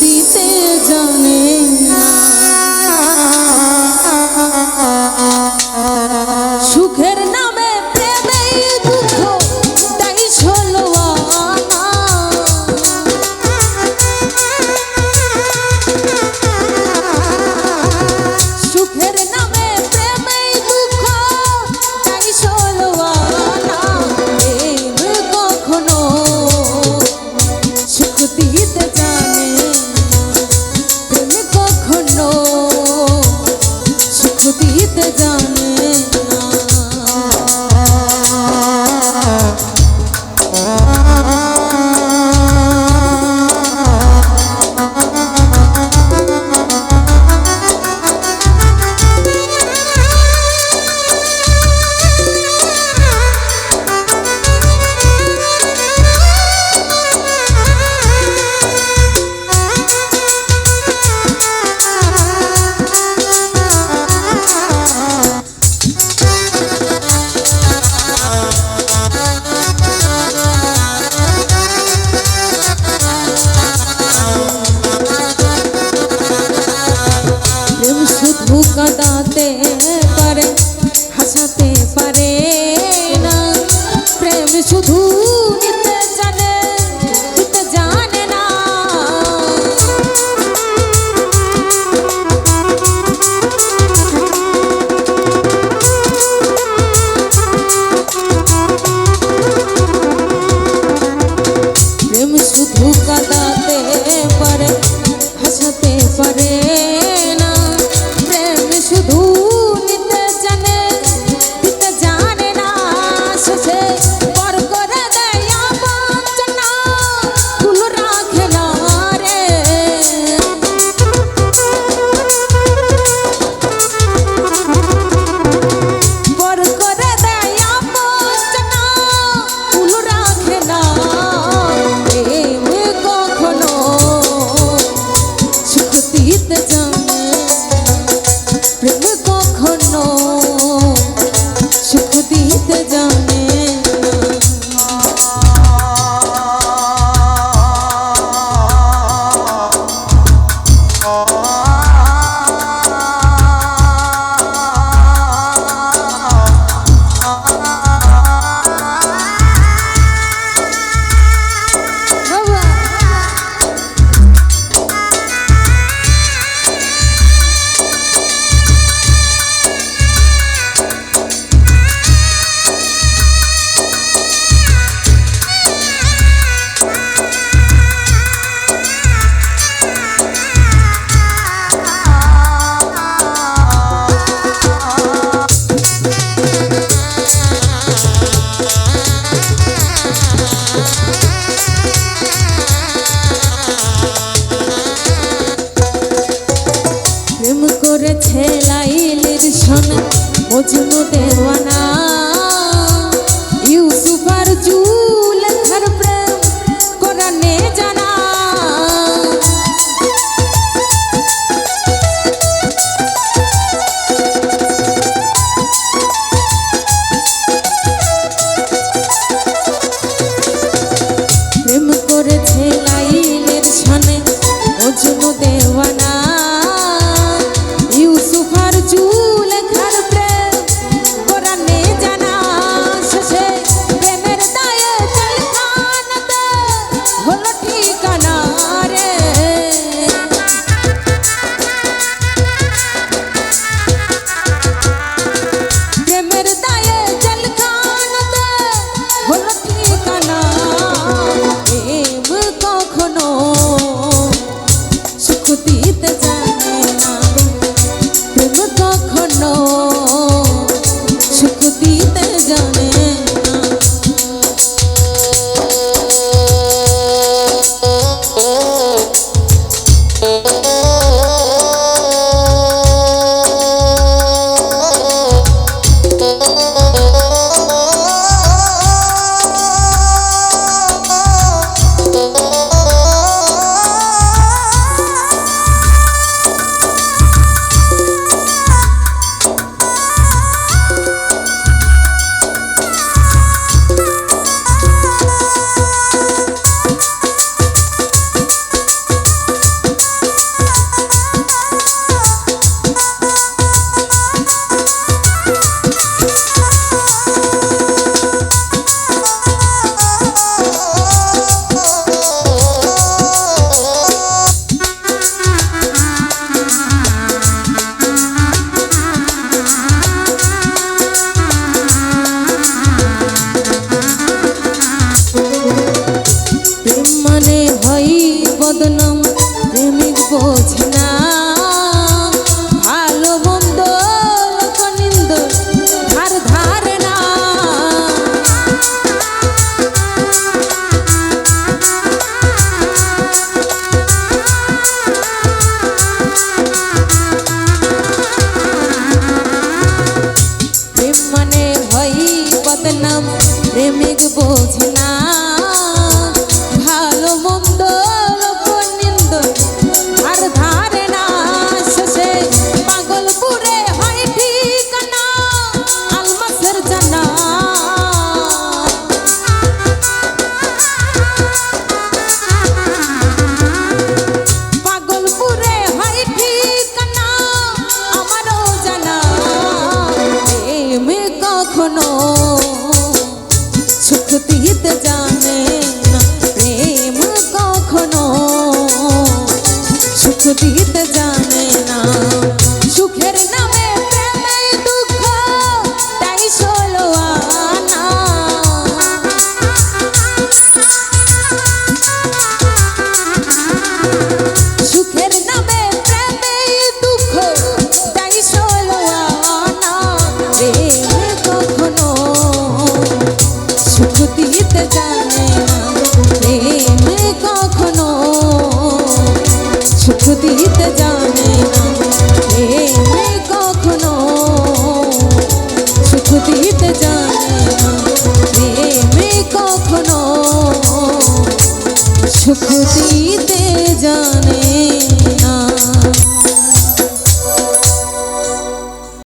দিতে জানে দিতে জানে। বদনাম প্রেমিক বোঝে না ভালো মন্দ লোক নিন্দ আর ধারে না পাগলপুরে হয় ঠিকানা, আলমাসের জানা। পাগলপুরে হয় ঠিকানা, আমারও জানা। প্রেমে কখনো খুঁজে